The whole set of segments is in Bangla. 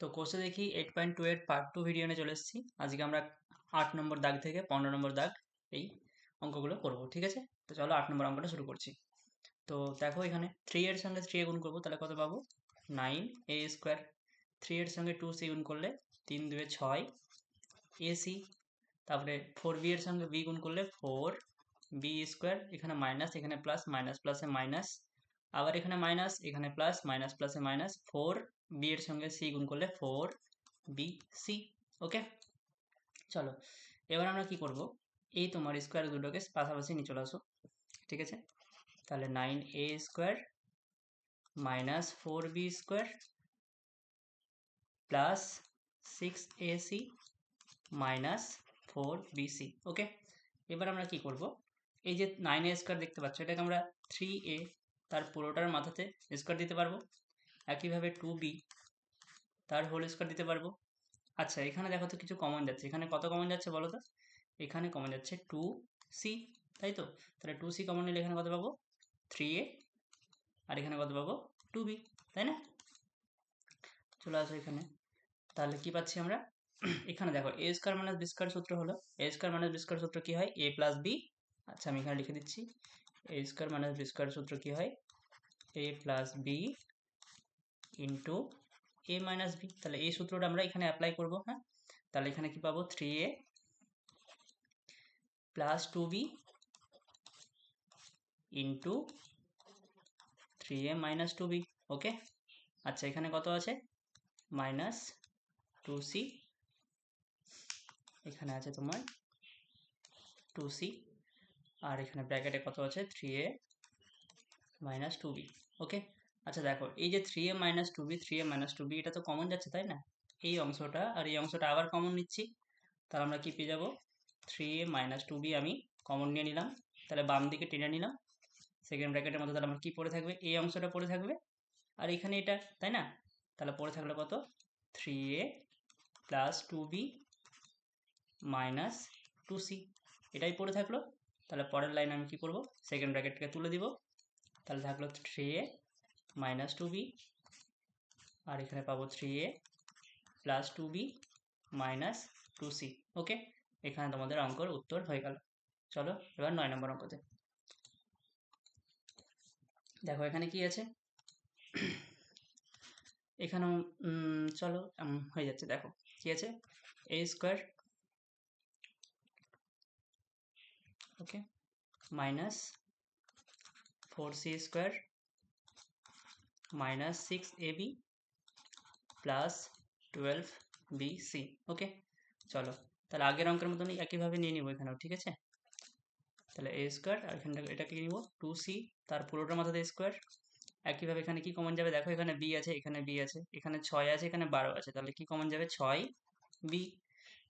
তো কোর্সে দেখি এইট পয়েন্ট টু এর পার্ট টু ভিডিও নিয়ে চলে এসেছি। আজকে আমরা আট নম্বর দাগ থেকে পনেরো নম্বর দাগ এই অঙ্কগুলো করব, ঠিক আছে? তো চলো আট নম্বর অঙ্কটা শুরু করছি। তো দেখো এখানে থ্রি এর সঙ্গে থ্রি এ গুণ করব, তাহলে কত পাবো? নাইন এ স্কোয়ার থ্রি এর সঙ্গে টু সি গুণ করলে তিন দুয়ে ছয়। এ সি তারপরে ফোর বি এর সঙ্গে বি গুণ করলে ফোর বি স্কোয়ার এখানে মাইনাস এখানে প্লাস মাইনাস প্লাসে মাইনাস আবার এখানে মাইনাস এখানে প্লাস মাইনাস প্লাসে মাইনাস ফোর বি এর সঙ্গে সি গুণ করলে ফোর বি সি ওকে চলো, এবার আমরা কি করব? এই তোমার স্কোয়ার দুটোকে পাশাপাশি নিয়ে চলে আসো, ঠিক আছে? তাহলে nine A square minus four B square plus six A C minus four B C okay এবার আমরা কি করব? এই যে নাইন এ স্কোয়ার দেখতে পাচ্ছ, এটাকে আমরা থ্রি এ তার পুরোটার মাথাতে স্কোয়ার দিতে পারব। একইভাবে টু বি তার হোল স্কোয়ার দিতে পারব। আচ্ছা এখানে দেখো তো কিছু কমন যাচ্ছে। এখানে কত কমন যাচ্ছে বলো তো? এখানে কমন যাচ্ছে টু সি তাই তো? তাহলে টু সি কমন নিলে এখানে কত পাবো? থ্রি এ আর এখানে কত পাবো? টু বি তাই না? চলে আসো এখানে। তাহলে কি পাচ্ছি আমরা? এখানে দেখো এ স্কোয়ার মাইনাস বি সূত্র হলো। এ স্কোয়ার মাইনাস বি সূত্র কি হয়? এ প্লাস বি আচ্ছা আমি এখানে লিখে দিচ্ছি। এ স্কোয়ার মাইনাস বি সূত্র কি হয়? A plus B into A minus B তাহলে এই সূত্রটা আমরা এখানে অ্যাপ্লাই করব হ্যাঁ? তাহলে এখানে কি পাবো? Three A plus two B into three A minus two B okay আচ্ছা এখানে কত আছে? মাইনাস টু সি এখানে আছে তোমার টু সি আর এখানে ব্র্যাকেটে কত আছে? Three A minus two B okay আচ্ছা দেখো, এই যে three A minus two B three A minus two B এটা তো কমন যাচ্ছে, তাই না? এই অংশটা আর এই অংশটা আবার কমন নিচ্ছি। তাহলে আমরা কি পেয়ে যাব? Three A minus two B আমি কমন নিয়ে নিলাম। তাহলে বাম দিকে টেনে নিলাম। সেকেন্ড ব্র্যাকেটের মধ্যে তাহলে আমার কী পড়ে থাকবে? এই অংশটা পড়ে থাকবে। আর এখানে এটা, তাই না? তাহলে পড়ে থাকল কত? Three A plus two B minus two C এটাই পড়ে থাকল। তাহলে পরের লাইন আমি কি করব? সেকেন্ড ব্র্যাকেটকে তুলে দিব। তাহলে থাকল three A minus two B আর এখানে পাবো three A plus two B minus two C okay এখানে তোমাদের অঙ্কর উত্তর হয়ে গেল। চলো, এবার নয় নম্বর অঙ্কতে। দেখো, এখানে কি আছে? এখানেও চলো হয়ে যাচ্ছে। দেখো, কি আছে? A square okay minus four C square A B plus twelve B C okay চলো, তাহলে আগের অঙ্কের মতনই একইভাবে নিয়ে নিব এখানেও, ঠিক আছে? তাহলে এ স্কোয়ার আর এখানটা, এটাকে নিব? টু সি তার পুরোটার মাথাতে স্কোয়ার একইভাবে এখানে কি কমন যাবে? দেখো, এখানে বি আছে, এখানে বি আছে, এখানে ছয় আছে, এখানে বারো আছে। তাহলে কি কমন যাবে? ছয় বি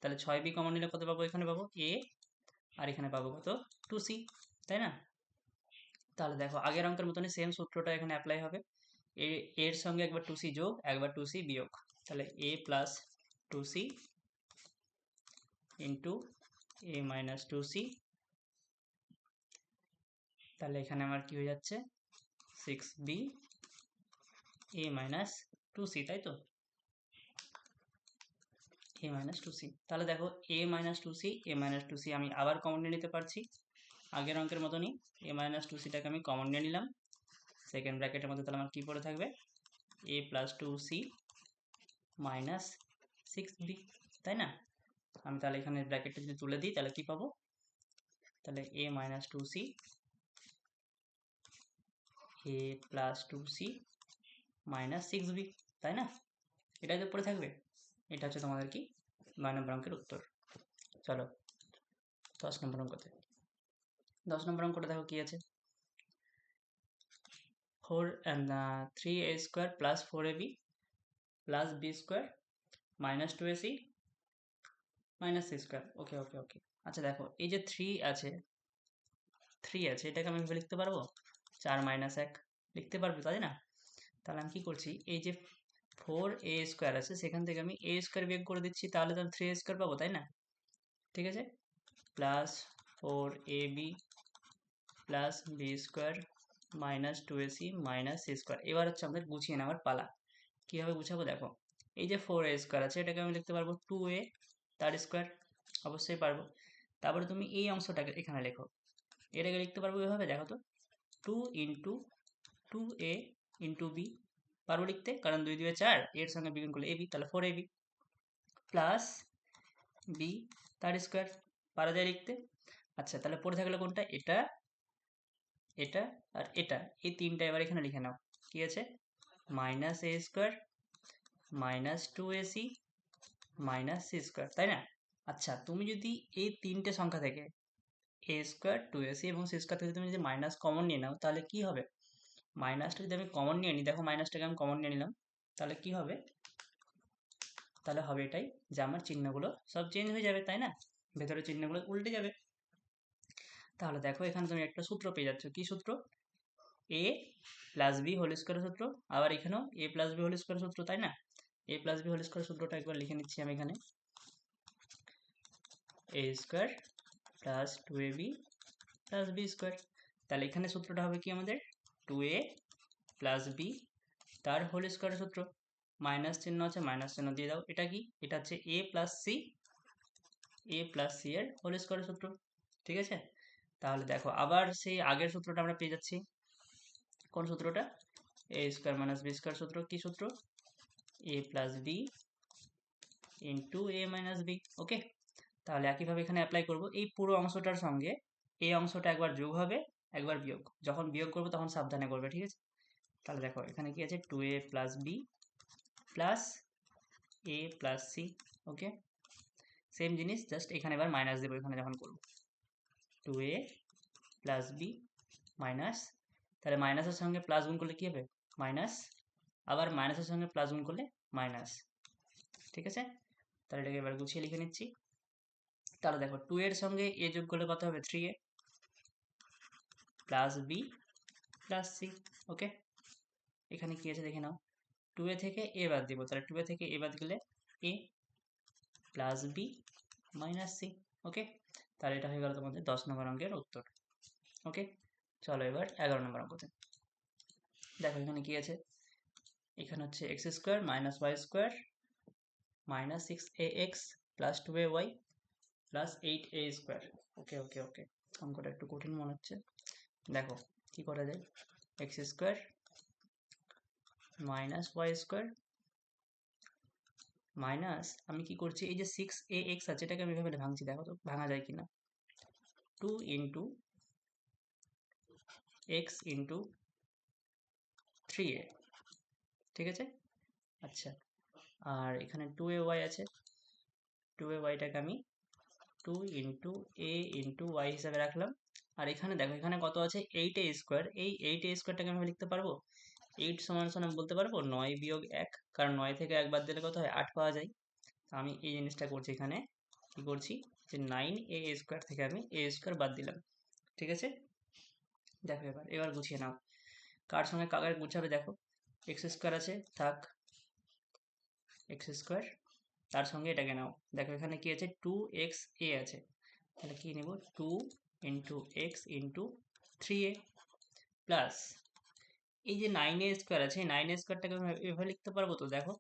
তাহলে ছয় বি কমন নিলে কত পাবো? এখানে পাবো এ আর এখানে পাবো কত? টু সি তাই না? তাহলে দেখো, আগের অঙ্কের মতনই সেম সূত্রটা এখানে অ্যাপ্লাই হবে। এর সঙ্গে একবার টু সি যোগ, একবার টু সি বিয়োগ। তাহলে A plus two C into A minus two C তাহলে এখানে আমার কি হয়ে যাচ্ছে? Six B A minus two C তাই তো? এ মাইনাস টু সি তাহলে দেখো A minus two C A minus two C আমি আবার কমন নিয়ে নিতে পারছি। আগের অঙ্কের মতনই এ মাইনাস টু সিটাকে আমি কমন নিয়ে নিলাম। সেকেন্ড ব্র্যাকেটের মধ্যে তাহলে আমার কী পড়ে থাকবে? A plus two C minus six B তাই না? আমি তাহলে এখানে ব্র্যাকেটটা যদি তুলে দিই, তাহলে কি পাবো? তাহলে a minus two c a plus two c minus six b তাই না? এটাই তো পড়ে থাকবে? এটা হচ্ছে তোমাদের কি? নয় নম্বর অঙ্কের উত্তর। চলো, দশ নম্বর অঙ্কতে। দশ নম্বর অঙ্কটা দেখো কি আছে? Four three a square plus four a b plus b square minus two a c minus c square okay okay okay আচ্ছা দেখো, এই যে থ্রি আছে থ্রি আছে, এটাকে আমি লিখতে পারব? চার মাইনাস এক, লিখতে পারব তাই না? তাহলে আমি কী করছি? এই যে ফোর এ স্কোয়ার আছে, সেখান থেকে আমি এ স্কোয়ার বিয়োগ করে দিচ্ছি, তাহলে তো থ্রি স্কোয়ার পাবো, তাই না? ঠিক আছে? Plus four a b plus b square minus two a c minus c square এবার হচ্ছে আমাদের গুছিয়ে নেওয়ার পালা। কীভাবে গুছাবো দেখো, এই যে ফোর এ স্কোয়ার আছে, এটাকে আমি লিখতে পারব টু এ তার স্কোয়ার অবশ্যই পারব। তারপরে তুমি এই অংশটাকে এখানে লেখো। এটাকে লিখতে পারব এভাবে দেখো তো two into two a into b পারব লিখতে, কারণ দুই দুয়ে চার, এর সঙ্গে বিগুণ করলে এ বি তাহলে four a b plus b তার স্কোয়ার পারা যায় লিখতে। আচ্ছা তাহলে পড়ে থাকলে কোনটা? এটা এটা আর এটা, এই তিনটা এবার এখানে লিখে নাও। কি আছে? Minus a square minus two a c minus c square তাই না? আচ্ছা তুমি যদি এই তিনটে সংখ্যা থেকে a square two a c এবং সি স্কোয়ার থেকে তুমি যদি মাইনাস কমন নিয়ে নাও, তাহলে কি হবে? মাইনাসটা যদি আমি কমন নিয়ে নিই দেখো মাইনাসটাকে আমি কমন নিয়ে নিলাম, তাহলে কি হবে? তাহলে হবে এটাই যে আমার চিহ্নগুলো সব চেঞ্জ হয়ে যাবে, তাই না? ভেতরের চিহ্নগুলো উল্টে যাবে। তাহলে দেখো এখানে তুমি একটা সূত্র পেয়ে যাচ্ছ। কি সূত্র? A plus b whole square সূত্র। আবার এখানেও a plus b whole square সূত্র, তাই না? A plus b whole square সূত্রটা একবার লিখে নিচ্ছি আমি এখানে। A square plus two a b plus b square তাহলে এখানে সূত্রটা হবে কি আমাদের? টু এ প্লাস বি তার হোল স্কোয়ার সূত্র। মাইনাস চিহ্ন আছে মাইনাস চিহ্ন দিয়ে দাও। এটা কি? এটা হচ্ছে a plus c a plus c এর হোল স্কোয়ার সূত্র। ঠিক আছে? তাহলে দেখো, আবার সেই আগের সূত্রটা আমরা পেয়ে যাচ্ছি। কোন সূত্রটা? A square minus b square সূত্র। কি সূত্র? A plus b into a minus b okay তাহলে একইভাবে এখানে অ্যাপ্লাই করব। এই পুরো অংশটার সঙ্গে এই অংশটা একবার যোগ হবে, একবার বিয়োগ। যখন বিয়োগ করব তখন সাবধানে করবে, ঠিক আছে? তাহলে দেখো, এখানে কি আছে? Two a plus b plus a plus c okay same জিনিস জাস্ট এখানে এবার মাইনাস দেবো, এখানে যখন করব। Two a plus b minus তাহলে মাইনাসের সঙ্গে প্লাস গুণ করলে কী হবে? মাইনাস আবার মাইনাসের সঙ্গে প্লাস গুণ করলে মাইনাস ঠিক আছে? তাহলে এটাকে এবার গুছিয়ে লিখে নিচ্ছি। তাহলে দেখো টু এর সঙ্গে এ যোগ করলে কত হবে? Three a plus b plus c okay এখানে কি আছে দেখে নাও। টু এ থেকে এ বাদ দিব, তাহলে টু এ থেকে এ বাদ গেলে a plus b minus c okay তাহলে এটা হয়ে গেল তোমাদের দশ নম্বর অঙ্কের উত্তর। ওকে চলো এবার এগারো নম্বর অঙ্কতে। দেখো এখানে কি আছে? এখানে হচ্ছে x square minus y square minus six a x plus two a y plus eight a square okay okay okay অঙ্কটা একটু কঠিন মনে হচ্ছে। দেখো, কি করা যায়? X square minus y square minus আমি কি করছি? এই যে সিক্স এ এক্স আছে, এটাকে আমি এভাবে ভাঙছি, দেখো তো, ভাঙা যায় কিনা? Two into x into three a ঠিক আছে? আচ্ছা আর এখানে টু এ ওয়াই আছে টু এ ওয়াইটাকে আমি two into a into y হিসাবে রাখলাম। আর এখানে দেখো, এখানে কত আছে? এইট এ স্কোয়ার এই এইট এ স্কোয়ারটাকে আমি লিখতে পারব? এইট সমান সমান বলতে পারব নয় বিয়োগ এক, কারণ নয় থেকে একবার দিলে কত হয়? আট পাওয়া যায়। তো আমি এই জিনিসটা করছি এখানে। কি করছি? যে নাইন এ স্কোয়ার থেকে আমি এ স্কোয়ার বাদ দিলাম। ঠিক আছে? দেখো এবার এবার গুছিয়ে নাও। কার সঙ্গে কাকার গুছাবে দেখো। এক্স স্কোয়ার আছে, থাক। এক্স স্কোয়ার তার সঙ্গে এটাকে নাও। দেখো এখানে কি আছে? টু এক্স এ আছে। তাহলে কি নেব? Two into x into three a plus এই যে নাইন এ স্কোয়ার আছে, এই নাইন এ স্কোয়ারটাকে এভাবে লিখতে পারব তো? দেখো।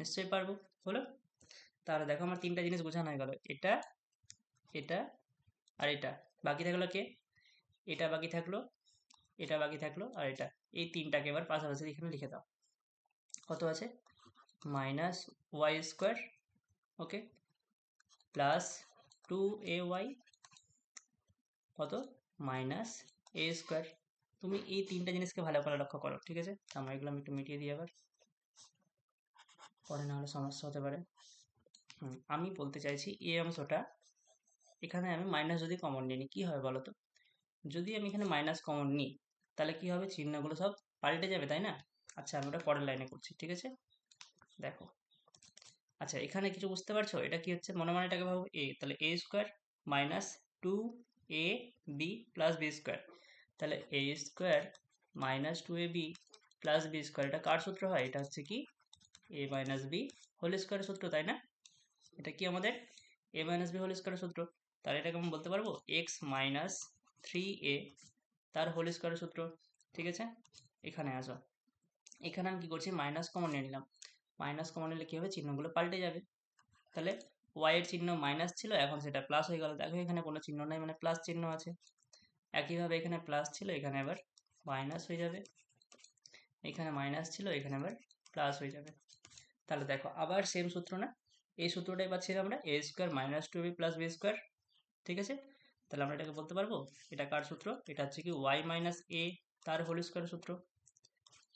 নিশ্চয়ই পারব? হলো? তাহলে দেখো আমার তিনটা জিনিস বোঝানো হয়ে গেল। এটা এটা আর এটা। বাকি থাকল কে? এটা বাকি থাকল, এটা বাকি থাকল আর এটা। এই তিনটাকে এবার পাশাপাশি এখানে লিখে দাও। কত আছে? Minus y square okay plus two a y কত? মাইনাস এ স্কোয়ার তুমি এই তিনটা জিনিসকে ভালো করে লক্ষ্য করো, ঠিক আছে? আমার এগুলো আমি একটু মিটিয়ে দিই আবার। পরে না হলে সমস্যা হতে পারে। আমি বলতে চাইছি এই অংশটা, এখানে আমি মাইনাস যদি কমন নিই, কী হবে বলো তো? যদি আমি এখানে মাইনাস কমন নিই, তাহলে কি হবে? চিহ্নগুলো সব পাল্টে যাবে, তাই না? আচ্ছা আমি ওটা পরের লাইনে করছি, ঠিক আছে? দেখো। আচ্ছা এখানে কিছু বুঝতে পারছ? এটা কি হচ্ছে? মনে মনে এটাকে ভাবো, এ, তাহলে a square minus two a b plus b square তাহলে a square minus two a b plus b square এটা কার সূত্র হয়? এটা হচ্ছে কি? A minus b whole square সূত্র, তাই না? এটা কি আমাদের? A minus b whole square সূত্র। তাহলে এটাকে আমি বলতে পারব এক্স মাইনাস থ্রি এ তার হোল স্কোয়ার সূত্র। ঠিক আছে? এখানে আসো। এখানে আমি কি করছি? মাইনাস কমন নিয়ে নিলাম। মাইনাস কমন নিলে কী হবে? চিহ্নগুলো পাল্টে যাবে। তাহলে ওয়াই এর চিহ্ন মাইনাস ছিল, এখন সেটা প্লাস হয়ে গেল। দেখো এখানে কোনো চিহ্ন নাই মানে প্লাস চিহ্ন আছে। একইভাবে এখানে প্লাস ছিল, এখানে আবার মাইনাস হয়ে যাবে। এখানে মাইনাস ছিল, এখানে আবার প্লাস হয়ে যাবে। তাহলে দেখো, আবার সেম সূত্র না? এই সূত্রটাই পাচ্ছি আমরা a square minus two b plus b square ঠিক আছে? তাহলে আমরা এটাকে বলতে পারব, এটা কার সূত্র? এটা হচ্ছে কি ওয়াই মাইনাস এ তার হোল স্কোয়ার সূত্র।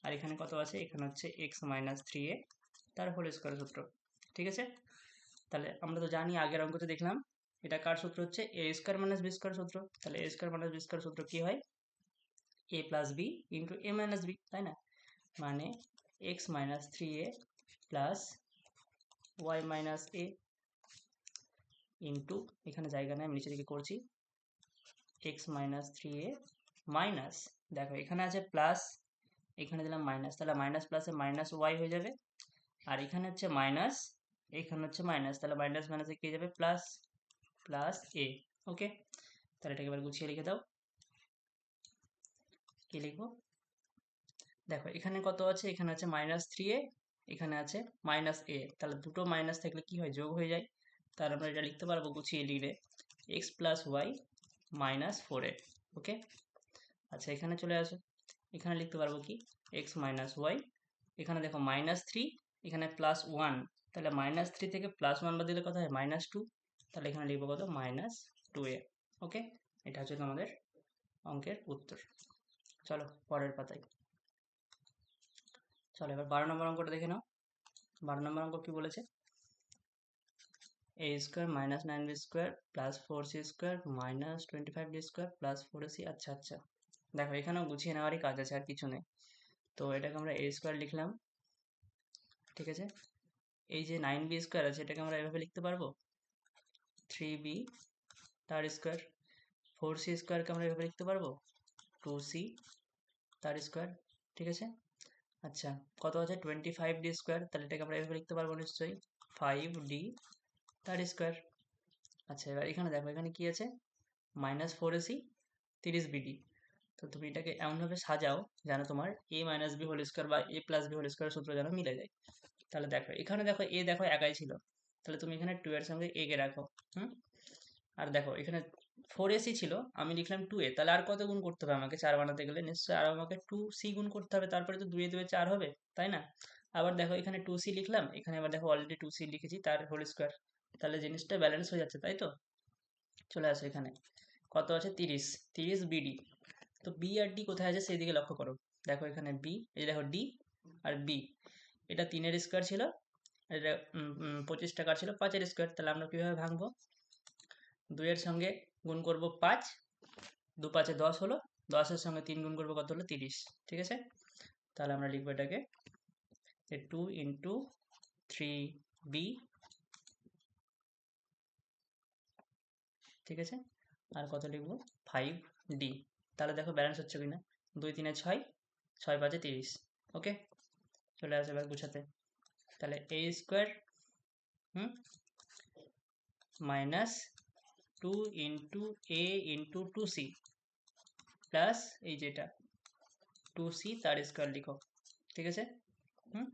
আর এখানে কত আছে? এখানে হচ্ছে এক্স মাইনাস থ্রি এ তার হোল স্কোয়ার সূত্র, ঠিক আছে? তাহলে আমরা তো জানি আগের অঙ্কতে দেখলাম এটা কার সূত্র হচ্ছে? A square minus b square সূত্র। তাহলে a square minus b square সূত্র কী হয়? A plus b into a minus b তাই না? মানে x minus three a plus y minus a into এখানে জায়গা নেই, আমি নিচে দিকে করছি। X minus three a minus দেখো এখানে আছে প্লাস এখানে দিলাম মাইনাস তাহলে মাইনাস প্লাসে মাইনাস ওয়াই হয়ে যাবে। আর এখানে হচ্ছে মাইনাস এখানে হচ্ছে মাইনাস তাহলে মাইনাস মাইনাসে কে যাবে? প্লাস প্লাস এ ওকে তাহলে এটাকে এবার গুছিয়ে লিখে দাও। কি লিখব? দেখো, এখানে কত আছে? এখানে আছে মাইনাস থ্রি এ এখানে আছে মাইনাস এ তাহলে দুটো মাইনাস থাকলে কি হয়? যোগ হয়ে যায়। তাহলে আমরা এটা লিখতে পারব গুছিয়ে লিখলে x plus y minus four a okay আচ্ছা এখানে চলে আসো। এখানে লিখতে পারব কি? এক্স মাইনাস ওয়াই এখানে দেখো মাইনাস থ্রি এখানে প্লাস ওয়ান তাহলে মাইনাস থ্রি থেকে প্লাস ওয়ান বাদ দিলে কত হয়? মাইনাস টু তাহলে এখানে লিখব কত? মাইনাস টু এ ওকে এটা হচ্ছে তোমাদের অঙ্কের উত্তর। চলো, পরের পাতায়। চলো, এবার বারো নম্বর অঙ্কটা দেখে নাও। বারো নম্বর অঙ্ক কি বলেছে? A square minus nine b square plus four c square minus twenty five d square plus four c আচ্ছা আচ্ছা। দেখো, এখানেও গুছিয়ে নেওয়ারই কাজ আছে, আর কিছু নেই। তো এটাকে আমরা এ স্কোয়ার লিখলাম। ঠিক আছে? এই যে নাইন বি স্কোয়ার আছে, এটাকে আমরা এভাবে লিখতে পারব? থ্রি বি তার স্কোয়ার ফোর সি স্কোয়ারকে আমরা এভাবে লিখতে পারব? টু সি তার স্কোয়ার ঠিক আছে? আচ্ছা কত আছে? টোয়েন্টি ফাইভ ডি স্কোয়ার তাহলে এটাকে আমরা এভাবে লিখতে পারব নিশ্চয়ই। ফাইভ ডি তার স্কোয়ার আচ্ছা এবার এখানে দেখো, এখানে কি আছে? মাইনাস ফোর এসি তিরিশ বিডি তো তুমি এটাকে এমনভাবে সাজাও যেন তোমার a minus b whole square বা a plus b whole square সূত্র যেন মিলে যায়। তাহলে দেখো, এখানে দেখো এ দেখো, একাই ছিল। তাহলে তুমি এখানে টু এর সঙ্গে এ কে রাখো, হুম? আর দেখো, এখানে ফোর এসি ছিল, আমি লিখলাম টু এ তাহলে আর কত গুণ করতে হবে আমাকে? চার বানাতে গেলে নিশ্চয়ই আর আমাকে টু সি গুণ করতে হবে, তারপরে তো দুয়ে দুয়ে চার হবে, তাই না? আবার দেখো, এখানে টু সি লিখলাম, এখানে আবার দেখো অলরেডি টু সি লিখেছি, তার হোল স্কোয়ার তাহলে জিনিসটা ব্যালেন্স হয়ে যাচ্ছে, তাই তো? চলে আসো এখানে, কত আছে? তিরিশ তিরিশ বিডি তো বি আর ডি কোথায় আছে সেই দিকে লক্ষ্য করো, দেখো এখানে বি এই দেখো ডি আর বি এটা তিনের স্কোয়ার ছিল এটা পঁচিশ টাকার ছিল, পাঁচের স্কোয়ার তাহলে আমরা কীভাবে ভাঙবো? দুইয়ের সঙ্গে গুণ করব পাঁচ, দু পাঁচে দশ হলো, দশের সঙ্গে তিন গুণ করব কত হলো? তিরিশ, ঠিক আছে? তাহলে আমরা লিখব এটাকে টু ইন্টু থ্রি বি ঠিক আছে? আর কত লিখব? ফাইভ ডি তাহলে দেখো ব্যালেন্স হচ্ছে কিনা? দুই তিনে ছয় ছয় পাঁচে তিরিশ ওকে চলে আসে এবার গুছাতে। তাহলে a square hmm minus two into a into two c plus এই যেটা টু সি তার স্কোয়ার লিখো, ঠিক আছে? হুম?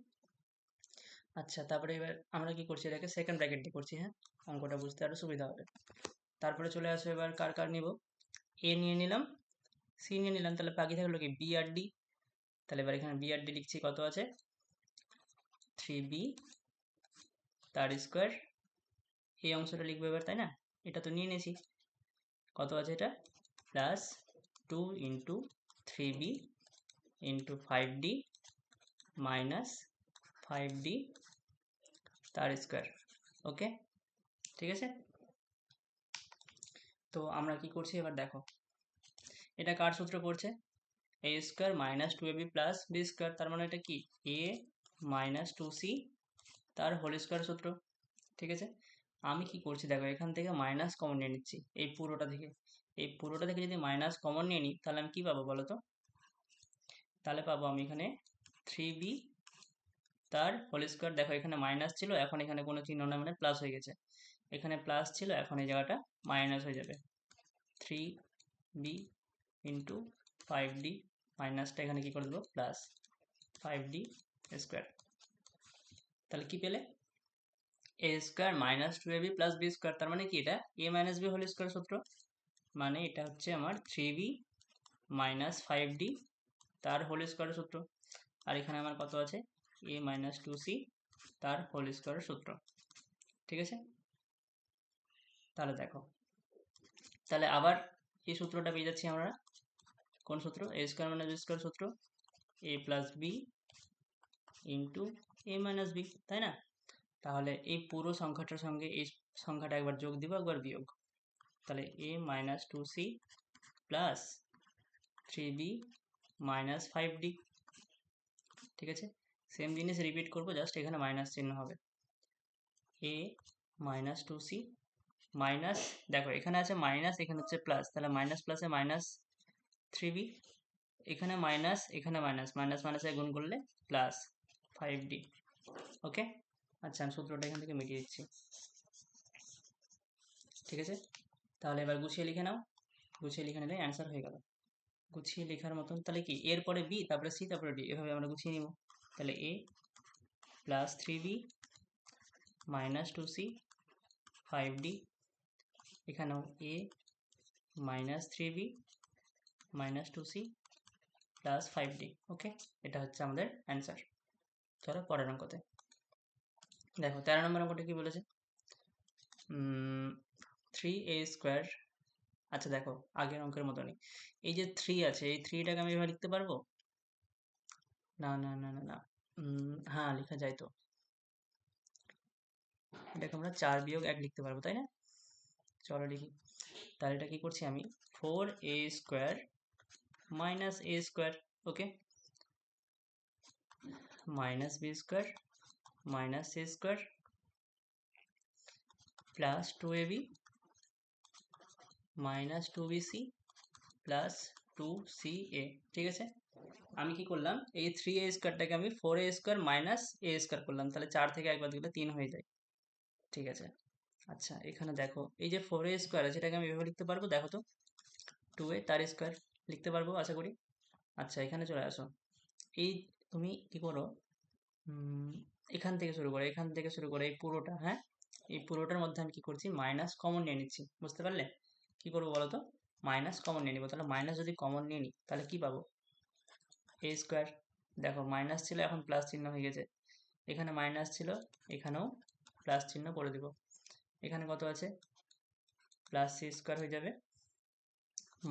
আচ্ছা তারপরে এবার আমরা কি করছি? এটাকে সেকেন্ড ব্র্যাকেট দিয়ে করছি হ্যাঁ? অঙ্কটা বুঝতে আরও সুবিধা হবে। তারপরে চলে আসো এবার, কার কার নিব? এ নিয়ে নিলাম সি নিয়ে নিলাম, তাহলে বাকি থাকল কি? বি আর ডি তাহলে এবার এখানে বি আর ডি লিখছি, কত আছে? থ্রি বি তার স্কোয়ার এই অংশটা লিখব এবার, তাই না? এটা তো নিয়ে নিয়েছি। কত আছে এটা? Plus two into three b into five d minus five d তার স্কোয়ার ওকে ঠিক আছে? তো আমরা কি করছি এবার দেখো। এটা কার সূত্র পড়ছে? A square minus two a b plus b square তার মানে এটা কি? এ মাইনাস টু সি তার হোল স্কোয়ার সূত্র, ঠিক আছে? আমি কি করছি? দেখো, এখান থেকে মাইনাস কমন নিয়ে নিচ্ছি, এই পুরোটা থেকে। এই পুরোটা থেকে যদি মাইনাস কমন নিয়ে নিই, তাহলে আমি কি পাবো বলো তো? তাহলে পাবো আমি এখানে থ্রি বি তার হোল স্কোয়ার দেখো, এখানে মাইনাস ছিল, এখন এখানে কোনো চিহ্ন না মানে প্লাস হয়ে গেছে। এখানে প্লাস ছিল, এখন এই জায়গাটা মাইনাস হয়ে যাবে। Three b into five d মাইনাসটা এখানে কী করে দেবো? প্লাস ফাইভ ডি স্কোয়ার তাহলে কি পেলে? A square minus two a b plus b square তার মানে কি এটা? A minus b whole square সূত্র। মানে এটা হচ্ছে আমার three b minus five d তার হোল স্কোয়ার সূত্র। আর এখানে আমার কত আছে? এ মাইনাস টু সি তার হোল স্কোয়ারের সূত্র। ঠিক আছে? তাহলে দেখো। তাহলে আবার এই সূত্রটা পেয়ে যাচ্ছি আমরা। কোন সূত্র? A square minus b square সূত্র। A plus b into a minus b তাই না? তাহলে এই পুরো সংখ্যাটার সঙ্গে এই সংখ্যাটা একবার যোগ দিব, একবার বিয়োগ। তাহলে a minus two c plus three b minus five d ঠিক আছে? সেম জিনিস রিপিট করব জাস্ট এখানে মাইনাস চিহ্ন হবে। A minus two c minus দেখো, এখানে আছে মাইনাস এখানে হচ্ছে প্লাস তাহলে মাইনাস প্লাসে মাইনাস থ্রি বি এখানে মাইনাস এখানে মাইনাস মাইনাস মাইনাসে গুণ করলে প্লাস ফাইভ ডি ওকে আচ্ছা আমি সূত্রটা এখান থেকে মিটিয়ে দিচ্ছি। ঠিক আছে? তাহলে এবার গুছিয়ে লিখে নাও। গুছিয়ে লিখে নিলে অ্যান্সার হয়ে গেল। গুছিয়ে লেখার মতন, তাহলে কি? এর পরে বি তারপরে সি তারপরে ডি এভাবে আমরা গুছিয়ে নিব। তাহলে a plus three b minus two c five d এখানেও a minus three b minus two c plus five d okay এটা হচ্ছে আমাদের অ্যান্সার চলো পরের অঙ্কতে। দেখো, তেরো নম্বর অঙ্কটা কি বলেছে? থ্রি এ স্কোয়ার আচ্ছা দেখো, আগের অঙ্কের মতনই। এই যে থ্রি আছে, এই থ্রিটাকে আমি এভাবে লিখতে পারব? না না না না না। হ্যাঁ লেখা যায় তো। এটাকে আমরা চার বিয়োগ এক লিখতে পারব, তাই না? চলো লিখি তাহলে এটা কি করছি আমি? Four a square minus a square okay minus b square minus c square plus two a b minus two b c plus two c a ঠিক আছে? আমি কি করলাম? এই থ্রি এ স্কোয়ারটাকে আমি four a square minus a square করলাম, তাহলে চার থেকে একবার দিলে তিন হয়ে যায়। ঠিক আছে? আচ্ছা এখানে দেখো, এই যে ফোর এ স্কোয়ার আছে, এটাকে আমি এভাবে লিখতে পারব? দেখো তো টু এ তার স্কোয়ার লিখতে পারব, আশা করি? আচ্ছা এখানে চলে আসো। এই তুমি কি করো? এখান থেকে শুরু করে, এখান থেকে শুরু করে এই পুরোটা হ্যাঁ? এই পুরোটার মধ্যে আমি কি করছি? মাইনাস কমন নিয়ে নিচ্ছি, বুঝতে পারলে? কি করব বলো তো মাইনাস কমন নিয়ে নিবো। তাহলে মাইনাস যদি কমন নিয়ে নিই, তাহলে কি পাবো? এ স্কোয়ার দেখো মাইনাস ছিল, এখন প্লাস চিহ্ন হয়ে গেছে। এখানে মাইনাস ছিল, এখানেও প্লাস চিহ্ন করে দিব। এখানে কত আছে? প্লাস সি স্কোয়ার হয়ে যাবে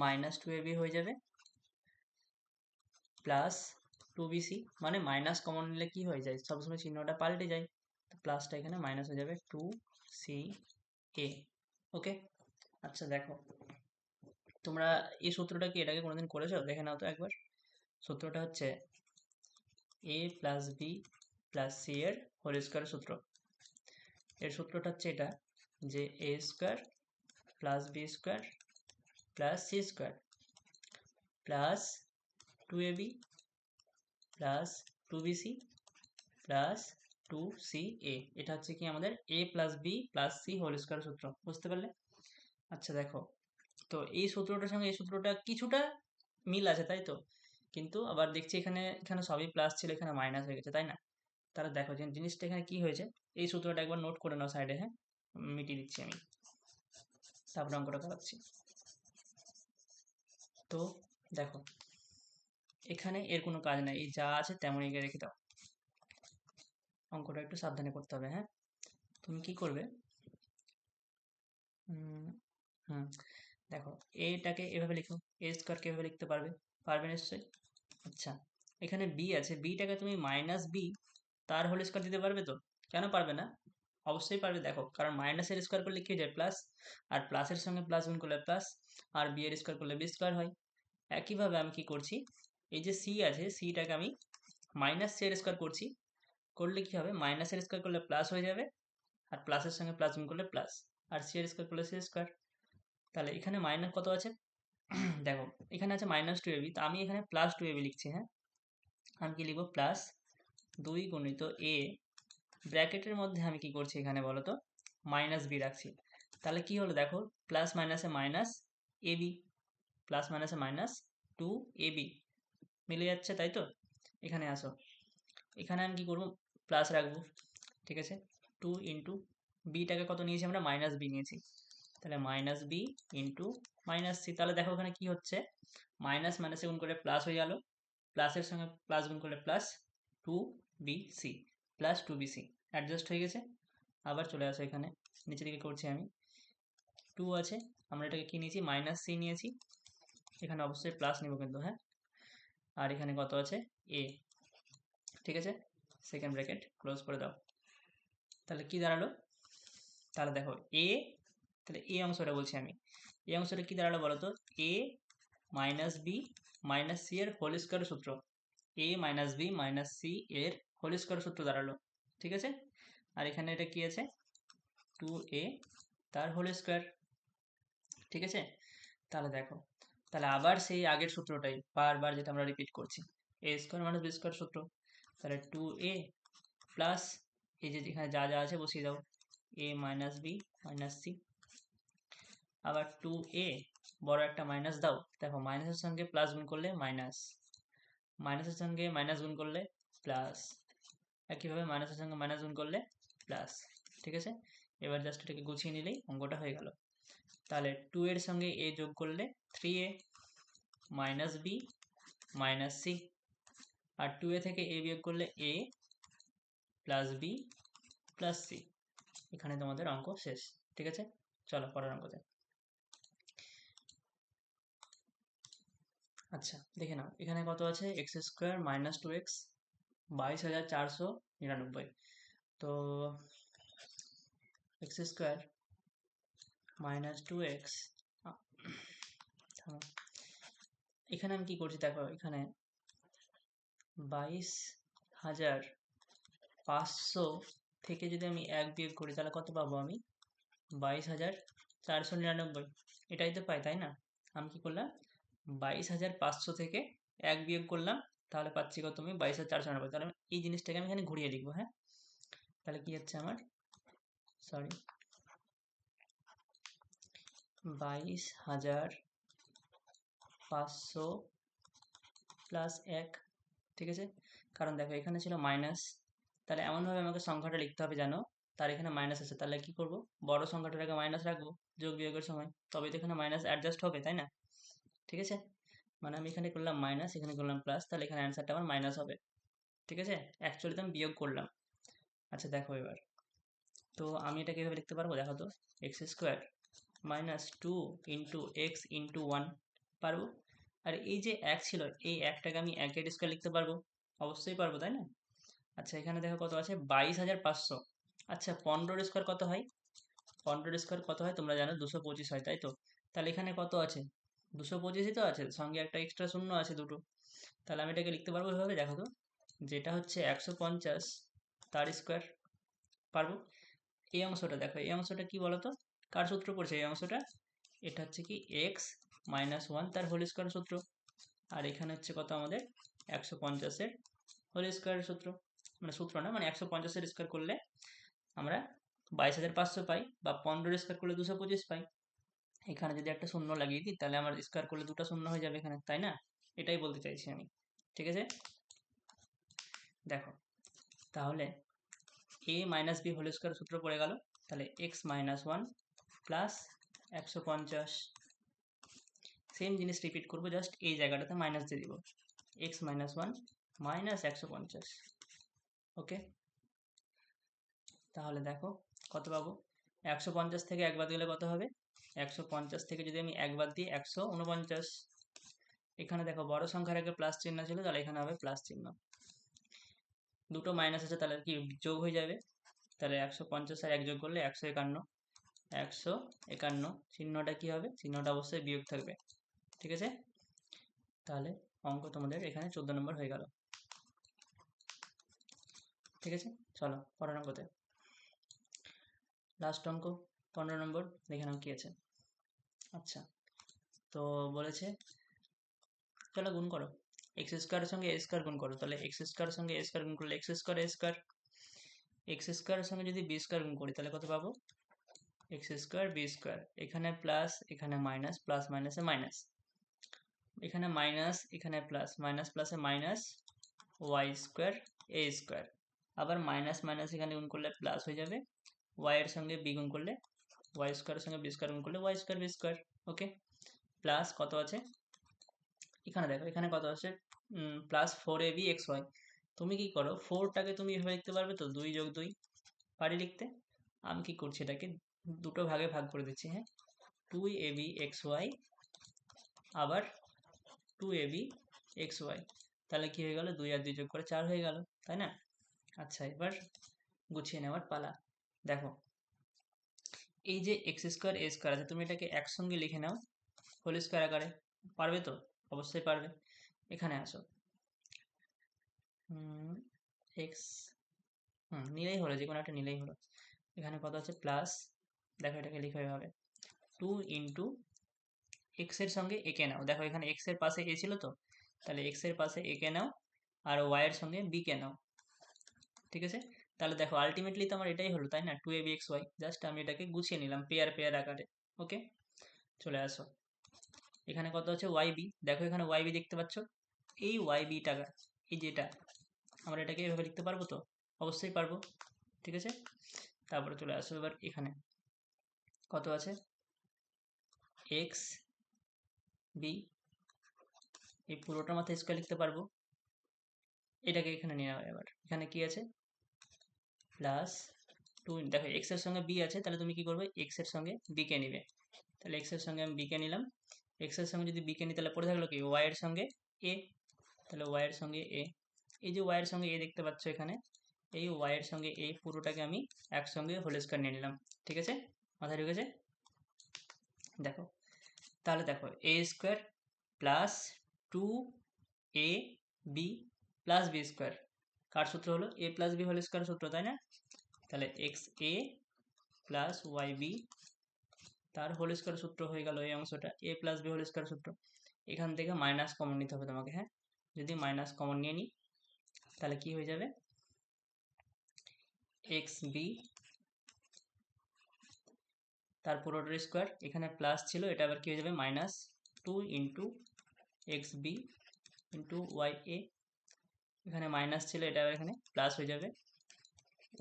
মাইনাস টু এ বি হয়ে যাবে প্লাস টু বিসি মানে মাইনাস কমন নিলে কি হয়ে যায়? সবসময় চিহ্নটা পাল্টে যায়। তো প্লাসটা এখানে মাইনাস হয়ে যাবে টু সি এ ওকে আচ্ছা দেখো। তোমরা এই সূত্রটা কি এটাকে কোনোদিন করেছ? দেখে নাও তো একবার। সূত্রটা হচ্ছে a plus b plus c এর হোল স্কোয়ার সূত্র। এর সূত্রটা হচ্ছে এটা যে a square plus b square plus c square plus two a b plus two b c plus two c a এটা হচ্ছে কি আমাদের a plus b plus c whole square সূত্র, বুঝতে পারলে? আচ্ছা দেখো। তো এই সূত্রটার সঙ্গে এই সূত্রটা কিছুটা মিল আছে, তাই তো? কিন্তু আবার দেখছি এখানে এখানে সবই প্লাস ছিল, এখানে মাইনাস হয়ে গেছে, তাই না? তাহলে দেখো যে জিনিসটা এখানে কি হয়েছে? এই সূত্রটা একবার নোট করে নাও সাইডে হ্যাঁ? মিটিয়ে দিচ্ছি আমি। তারপরে অঙ্কটা করাচ্ছি। তো দেখো এখানে এর কোনো কাজ নাই। যা আছে তেমনই রেখে দাও। অঙ্কটা একটু সাবধানে করতে হবে হ্যাঁ? তুমি কি করবে? হুম। দেখো, এটাকে এভাবে লিখো, এ স্কোয়ারকে এভাবে লিখতে পারবে পারবে নিশ্চয়ই? আচ্ছা এখানে বি আছে বিটাকে তুমি মাইনাস বি তার হোল স্কোয়ার দিতে পারবে তো? কেন পারবে না? অবশ্যই পারবে, দেখো, কারণ মাইনাসের স্কোয়ার করলে কি যায় প্লাস আর প্লাসের সঙ্গে প্লাস গুণ করলে প্লাস আর বি এর স্কোয়ার করলে বি স্কোয়ার হয়। একইভাবে আমি কি করছি? এই যে সি আছে সিটাকে আমি মাইনাস সি এর স্কোয়ার করছি। করলে কি হবে? মাইনাসের স্কোয়ার করলে প্লাস হয়ে যাবে, আর প্লাসের সঙ্গে প্লাস গুণ করলে প্লাস আর সি এর স্কোয়ার করলে সি স্কোয়ার তাহলে এখানে মাইনাস কত আছে? দেখো, এখানে আছে মাইনাস টু এবি তো আমি এখানে প্লাস টু এবি লিখছি হ্যাঁ? আমি কি লিখব? প্লাস দুই গুণিত এ ব্র্যাকেটের মধ্যে আমি কি করছি এখানে বলো তো? মাইনাস বি রাখছি। তাহলে কি হলো দেখো? প্লাস মাইনাসে মাইনাস এ বি প্লাস মাইনাসে মাইনাস টু এ বি মিলে যাচ্ছে, তাই তো? এখানে আসো। এখানে আমি কি করব? প্লাস রাখব। ঠিক আছে? টু ইন্টু বিটাকে কত নিয়েছি আমরা? মাইনাস বি নিয়েছি। তাহলে minus b into minus c তাহলে দেখো ওখানে কি হচ্ছে? মাইনাস মাইনাসে গুণ করে প্লাস হয়ে গেল। প্লাসের সঙ্গে প্লাস গুণ করলে plus two b c plus two b c adjust হয়ে গেছে। আবার চলে আসো এখানে। নিচের দিকে করছি আমি। টু আছে। আমরা এটাকে কি নিয়েছি? মাইনাস সি নিয়েছি। এখানে অবশ্যই প্লাস নেব কিন্তু হ্যাঁ? আর এখানে কত আছে? এ ঠিক আছে? সেকেন্ড ব্র্যাকেট ক্লোজ করে দাও। তাহলে কি দাঁড়াল? তাহলে দেখো এ তাহলে এ অংশটা বলছি আমি। এই অংশটা কি দাঁড়াল বলো তো? A minus b minus c এর হোল স্কোয়ার সূত্র। A minus b minus c এর হোল স্কোয়ার সূত্র দাঁড়াল। ঠিক আছে? আর এখানে এটা কি আছে? টু এ তার হোল স্কোয়ার ঠিক আছে? তাহলে দেখো তাহলে আবার সেই আগের সূত্রটাই বারবার যেটা আমরা রিপিট করছি। A square minus b square সূত্র। তাহলে টু এ প্লাস এই যে এখানে যা যা আছে বসিয়ে দাও। A minus b minus c আবার টু এ বড় একটা মাইনাস দাও। দেখো মাইনাসের সঙ্গে প্লাস গুণ করলে মাইনাস মাইনাসের সঙ্গে মাইনাস গুণ করলে প্লাস একইভাবে মাইনাসের সঙ্গে মাইনাস গুণ করলে প্লাস ঠিক আছে? এবার জাস্ট এটাকে গুছিয়ে নিলেই অঙ্কটা হয়ে গেল। তাহলে টু এর সঙ্গে এ যোগ করলে three a minus b minus c R two এ থেকে এ বিয়োগ করলে a plus b plus c এখানে তোমাদের অঙ্ক শেষ, ঠিক আছে? চলো পরের অঙ্কতে আচ্ছা দেখে নাও, এখানে কত আছে? X square minus two x বাইশ হাজার চারশো নিরানব্বই। তো x square minus two x এখানে আমি কি করছি দেখো, এখানে বাইশ হাজার পাঁচশো থেকে যদি আমি এক বিয়োগ করি, তাহলে কত পাবো আমি? বাইশ হাজার চারশো নিরানব্বই। এটাই তো পাই, তাই না? আমি কি করলাম? বাইশ হাজার পাঁচশো থেকে এক বিয়োগ করলাম, তাহলে পাচ্ছি কত আমি? বাইশ হাজার চারশো নিরানব্বই। তাহলে এই জিনিসটাকে আমি এখানে ঘুরিয়ে লিখব হ্যাঁ? তাহলে কি হচ্ছে আমার? সরি বাইশ হাজার পাঁচশো প্লাস এক, ঠিক আছে? কারণ দেখো, এখানে ছিল মাইনাস তাহলে এমনভাবে আমাকে সংখ্যাটা লিখতে হবে জানো তার এখানে মাইনাস আছে। তাহলে কি করব? বড় সংখ্যাটার আগে মাইনাস রাখব, যোগ বিয়োগের সময়। তবে তো এখানে মাইনাস অ্যাডজাস্ট হবে, তাই না? ঠিক আছে? মানে আমি এখানে করলাম মাইনাস এখানে করলাম প্লাস তাহলে এখানে অ্যান্সারটা আমার মাইনাস হবে। ঠিক আছে? অ্যাকচুয়ালি তো আমি বিয়োগ করলাম। আচ্ছা দেখো এবার। তো আমি এটা কীভাবে লিখতে পারব? দেখো তো x square minus two into x into one পারব? আর এই যে এক ছিল, এই একটাকে আমি একের স্কোয়ার লিখতে পারব? অবশ্যই পারব, তাই না? আচ্ছা এখানে দেখো কত আছে? বাইশ হাজার পাঁচশো। আচ্ছা পনেরোর স্কোয়ার কত হয়? পনেরোর স্কোয়ার কত হয়? তোমরা জানো, দুশো পঁচিশ হয়, তাই তো? তাহলে এখানে কত আছে? দুশো পঁচিশই তো আছে, সঙ্গে একটা এক্সট্রা শূন্য আছে দুটো। তাহলে আমি এটাকে লিখতে পারব এভাবে, দেখো তো। যেটা হচ্ছে একশো পঞ্চাশ, তার স্কোয়ার পারব? এই অংশটা, দেখো, এই অংশটা কি বলো তো কার সূত্র পড়ছে এই অংশটা? এটা হচ্ছে কি এক্স মাইনাস ওয়ান তার হোল স্কোয়ার সূত্র। আর এখানে হচ্ছে কত আমাদের? একশো পঞ্চাশের হোল স্কোয়ার সূত্র। মানে সূত্র না মানে একশো পঞ্চাশের স্কোয়ার করলে আমরা বাইশ হাজার পাঁচশো পাই বা পনেরোর স্কোয়ার করলে দুশো পঁচিশ পাই। এখানে যদি একটা শূন্য লাগিয়ে দিই, তাহলে আমার স্কোয়ার করলে দুটো শূন্য হয়ে যাবে এখানে, তাই না? এটাই বলতে চাইছি আমি, ঠিক আছে? দেখো, তাহলে a minus b whole square সূত্র পড়ে গেল। তাহলে এক্স মাইনাস ওয়ান প্লাস একশো পঞ্চাশ। সেম জিনিস রিপিট করব জাস্ট এই জায়গাটাতে মাইনাস দিয়ে দিব। এক্স মাইনাস ওয়ান মাইনাস একশো পঞ্চাশ। ওকে তাহলে দেখো, কত পাবো? একশো পঞ্চাশ থেকে একবার দিলে কত হবে? একশো পঞ্চাশ থেকে যদি আমি একবার দিই, একশো উনপঞ্চাশ। এখানে দেখো, বড় সংখ্যার আগে প্লাস চিহ্ন ছিল, তাহলে এখানে হবে প্লাস চিহ্ন। দুটো মাইনাস আছে, তাহলে কি যোগ হয়ে যাবে? তাহলে একশো পঞ্চাশ আর এক যোগ করলে একশো একান্ন। একশো একান্ন। চিহ্নটা কি হবে? চিহ্নটা অবশ্যই বিয়োগ থাকবে। ঠিক আছে? তাহলে অঙ্ক তোমাদের এখানে চোদ্দ নম্বর হয়ে গেল। ঠিক আছে? চলো, পরের অঙ্কতে। লাস্ট অঙ্ক, পনেরো নম্বর, দেখে নাও কি আছে। আচ্ছা তো বলেছে, চলো গুণ করো। এক্স স্কোয়ারের সঙ্গে এ স্কোয়ার গুণ করো। তাহলে এক্স স্কোয়ারের সঙ্গে এ স্কোয়ার গুণ করলে x square a square x স্কোয়ারের সঙ্গে যদি বি স্কোয়ার গুণ করি, তাহলে কত পাবো? এক্স স্কোয়ার বি স্কোয়ার এখানে প্লাস এখানে মাইনাস প্লাস মাইনাসে মাইনাস এখানে মাইনাস এখানে প্লাস মাইনাস প্লাসে minus y square a square আবার মাইনাস মাইনাস এখানে গুণ করলে প্লাস হয়ে যাবে। ওয়াই এর সঙ্গে বি গুণ করলে ওয়াই স্কোয়ারের সঙ্গে বি স্কোয়ার গুণ করলে y square b square okay plus কত আছে? এখানে দেখো, এখানে কত আছে? Plus four a b x y তুমি কি করো? ফোরটাকে তুমি এভাবে লিখতে পারবে তো? দুই যোগ দুই, পারি লিখতে? আমি কি করছি এটাকে? দুটো ভাগে ভাগ করে দিচ্ছি হ্যাঁ? Two a b x y আবার two a b x y তাহলে কি হয়ে গেল? দুই আর দুই যোগ করে চার হয়ে গেল, তাই না? আচ্ছা এবার গুছিয়ে নেওয়ার পালা। দেখো, এই যে এক্স স্কোয়ার এ স্কোয়ার আছে, তুমি এটাকে একসঙ্গে লিখে নাও হোল স্কোয়ার আকারে। পারবে তো? অবশ্যই পারবে। এখানে আসো। এক্স হুম, নিলেই হলো যে কোনো একটা নিলেই হলো। এখানে কত আছে? প্লাস দেখো এটাকে লিখে হবে টু ইন্টু এক্সের সঙ্গে একে নাও। দেখো এখানে এক্সের পাশে এ ছিল তো? তাহলে এক্সের পাশে একে নাও আর ওয়াই এর সঙ্গে বি কে নাও। ঠিক আছে? তাহলে দেখো আলটিমেটলি তো আমার এটাই হলো, তাই না? Two a b x y just আমি এটাকে গুছিয়ে নিলাম পেয়ার পেয়ার আকারে। ওকে চলে আসো। এখানে কত ওয়াই বি দেখো এখানে ওয়াই বি দেখতে পাচ্ছ? এই ওয়াই বি টাকা, এই যেটা আমরা এটাকে এভাবে লিখতে পারব তো? অবশ্যই পারব। ঠিক আছে? তারপরে চলে আসো এবার এখানে। কত আছে? এক্স বি এই পুরোটার মাথায় স্কোয়ার লিখতে পারব। এটাকে এখানে নিয়ে নেওয়া এবার। এখানে কি আছে? প্লাস টু দেখো এক্সের সঙ্গে বি আছে, তাহলে তুমি কি করবে? এক্সের সঙ্গে বি কে নিবে। তাহলে এক্সের সঙ্গে আমি বি কে নিলাম। এক্সের সঙ্গে যদি বি কে নিই, তাহলে পড়ে থাকল কি? ওয়াই এর সঙ্গে এ তাহলে ওয়াই এর সঙ্গে এ এই যে ওয়াই এর সঙ্গে এ দেখতে পাচ্ছ এখানে, এই ওয়াই এর সঙ্গে এই পুরোটাকে আমি একসঙ্গে হোল স্কোয়ার নিয়ে নিলাম। ঠিক আছে? মাথায় ঢুকেছে? দেখো। তাহলে দেখো a square plus two a b plus b square কার সূত্র হলো? A plus b whole square সূত্র, তাই না? তাহলে x a plus y b তার হোল স্কোয়ার সূত্র হয়ে গেল এই অংশটা a plus b whole square সূত্র। এখান থেকে মাইনাস কমন নিতে হবে তোমাকে হ্যাঁ? যদি মাইনাস কমন নিয়ে নিই, তাহলে কি হয়ে যাবে? এক্স বি তার পুরোটার স্কোয়ার এখানে প্লাস ছিল, এটা আবার কি হয়ে যাবে? Minus two into x b into y a এখানে মাইনাস ছিল, এটা আবার এখানে প্লাস হয়ে যাবে।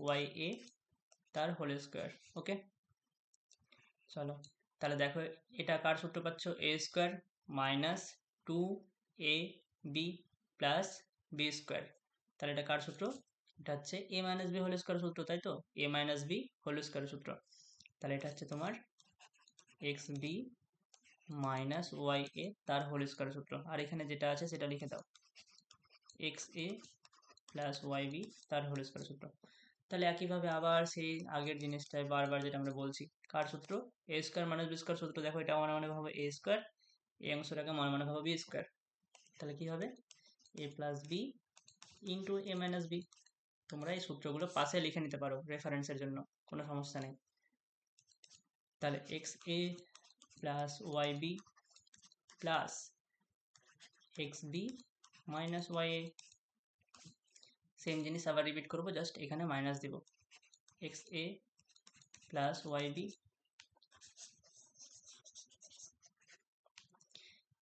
ওয়াই এ তার হোল স্কোয়ার ওকে চলো, তাহলে দেখো, এটা কার সূত্র পাচ্ছ? A square minus two a b plus b square তাহলে এটা কার সূত্র? এটা হচ্ছে a minus b whole square সূত্র, তাই তো? A minus b whole square সূত্র। তাহলে এটা হচ্ছে তোমার x b minus y a তার হোল স্কোয়ার সূত্র। আর এখানে যেটা আছে সেটা লিখে দাও। X a plus y b তার হোল স্কোয়ার সূত্র। তাহলে একইভাবে আবার সেই আগের জিনিসটায় বারবার যেটা আমরা বলছি, কার সূত্র? A square minus b square সূত্র। দেখো, এটা মনে মনে ভাবে এ স্কোয়ার এই অংশটাকে মনে মনে ভাবে বি স্কোয়ার তাহলে কি হবে? A plus b into a minus b তোমরা এই সূত্রগুলো পাশে লিখে নিতে পারো রেফারেন্সের জন্য, কোনো সমস্যা নেই। তাহলে x a plus y b plus x b minus y a same জিনিস আবার রিপিট করব জাস্ট এখানে মাইনাস দিব। X a plus y b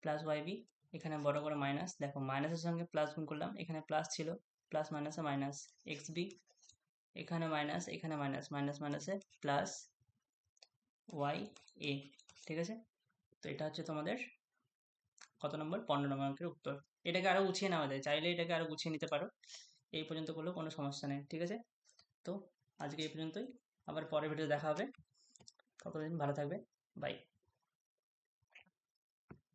plus y b এখানে বড় করে মাইনাস দেখো মাইনাসের সঙ্গে প্লাস গুণ করলাম, এখানে প্লাস ছিল প্লাস মাইনাসে মাইনাস এক্স বি এখানে মাইনাস এখানে মাইনাস মাইনাস মাইনাসে প্লাস ওয়াই এ ঠিক আছে? তো এটা হচ্ছে তোমাদের কত নম্বর? পনেরো নম্বর অঙ্কের উত্তর। এটাকে আরও গুছিয়ে নেওয়া যায়। চাইলে এটাকে আরও গুছিয়ে নিতে পারো। এই পর্যন্ত করলেও কোনো সমস্যা নেই, ঠিক আছে? তো আজকে এই পর্যন্তই। আবার পরের ভিডিও দেখা হবে। ততদিন ভালো থাকবে। বাই